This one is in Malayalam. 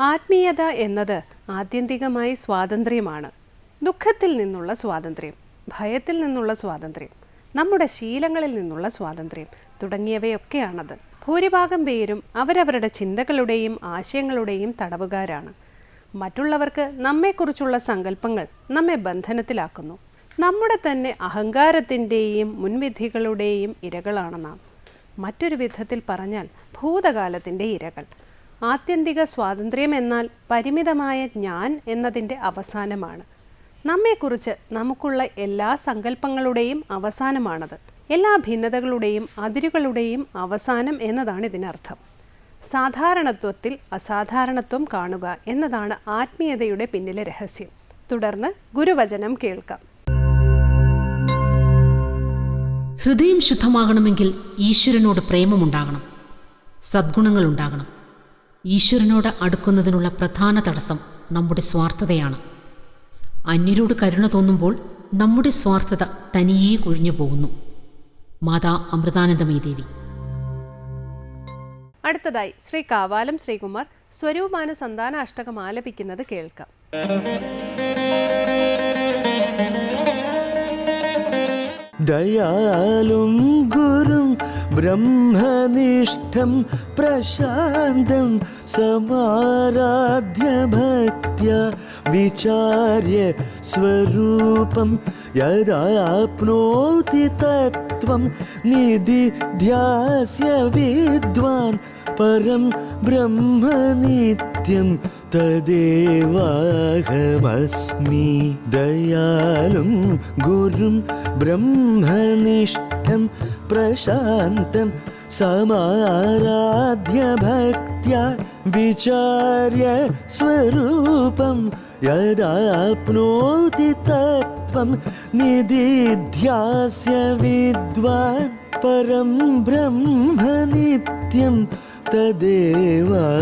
ആത്മീയത എന്നത് ആത്യന്തികമായി സ്വാതന്ത്ര്യമാണ്. ദുഃഖത്തിൽ നിന്നുള്ള സ്വാതന്ത്ര്യം ഭയത്തിൽ നിന്നുള്ള സ്വാതന്ത്ര്യം നമ്മുടെ ശീലങ്ങളിൽ നിന്നുള്ള സ്വാതന്ത്ര്യം തുടങ്ങിയവയൊക്കെയാണത്. ഭൂരിഭാഗം പേരും അവരവരുടെ ചിന്തകളുടെയും ആശയങ്ങളുടെയും തടവുകാരാണ്. മറ്റുള്ളവർക്ക് നമ്മെക്കുറിച്ചുള്ള സങ്കല്പങ്ങൾ നമ്മെ ബന്ധനത്തിലാക്കുന്നു. നമ്മുടെ തന്നെ അഹങ്കാരത്തിന്റെയും മുൻവിധികളുടെയും ഇരകളാണ് നാം. മറ്റൊരു വിധത്തിൽ പറഞ്ഞാൽ ഭൂതകാലത്തിന്റെ ഇരകൾ. ആത്യന്തിക സ്വാതന്ത്ര്യം എന്നാൽ പരിമിതമായ ഞാൻ എന്നതിന്റെ അവസാനമാണ്. നമ്മെക്കുറിച്ച് നമുക്കുള്ള എല്ലാ സങ്കല്പങ്ങളുടെയും അവസാനമാണത്. എല്ലാ ഭിന്നതകളുടെയും അതിരുകളുടെയും അവസാനം എന്നതാണ് ഇതിനർത്ഥം. സാധാരണത്വത്തിൽ അസാധാരണത്വം കാണുക എന്നതാണ് ആത്മീയതയുടെ പിന്നിലെ രഹസ്യം. തുടർന്ന് ഗുരുവചനം കേൾക്കാം. ഹൃദയം ശുദ്ധമാകണമെങ്കിൽ ഈശ്വരനോട് പ്രേമമുണ്ടാകണം. സദ്ഗുണങ്ങൾ ഉണ്ടാകണം ഈശ്വരനോട് അടുക്കുന്നതിനുള്ള പ്രധാന തടസ്സം നമ്മുടെ സ്വാർത്ഥതയാണ്. അന്യരോട് കരുണ തോന്നുമ്പോൾ നമ്മുടെ സ്വാർത്ഥത തനിയേ കുഴിഞ്ഞു പോകുന്നു. മാതാ അമൃതാനന്ദമയ ദേവി. അടുത്തതായി ശ്രീ കാവാലം ശ്രീകുമാർ സ്വരൂപാന സന്താന അഷ്ടകം ആലപിക്കുന്നത് കേൾക്കാം. ദയാലും ഗുരും ब्रह्मनिष्ठं प्रशान्तं भक्त्या विचार्य स्वरूपं यदाप्नोति तत्त्वं निदिध्यास्य विद्वान् परं ब्रह्म नित्यं तदेवाहमस्मि दयालुं गुरुं ब्रह्मनिष्ठं प्रशान्तं समाराध्य भक्त्या विचार्य स्वरूपं यदाप्नोति तत्त्वं निदिध्यास्य विद्वान् परं ब्रह्म नित्यं तदेवाहमस्मि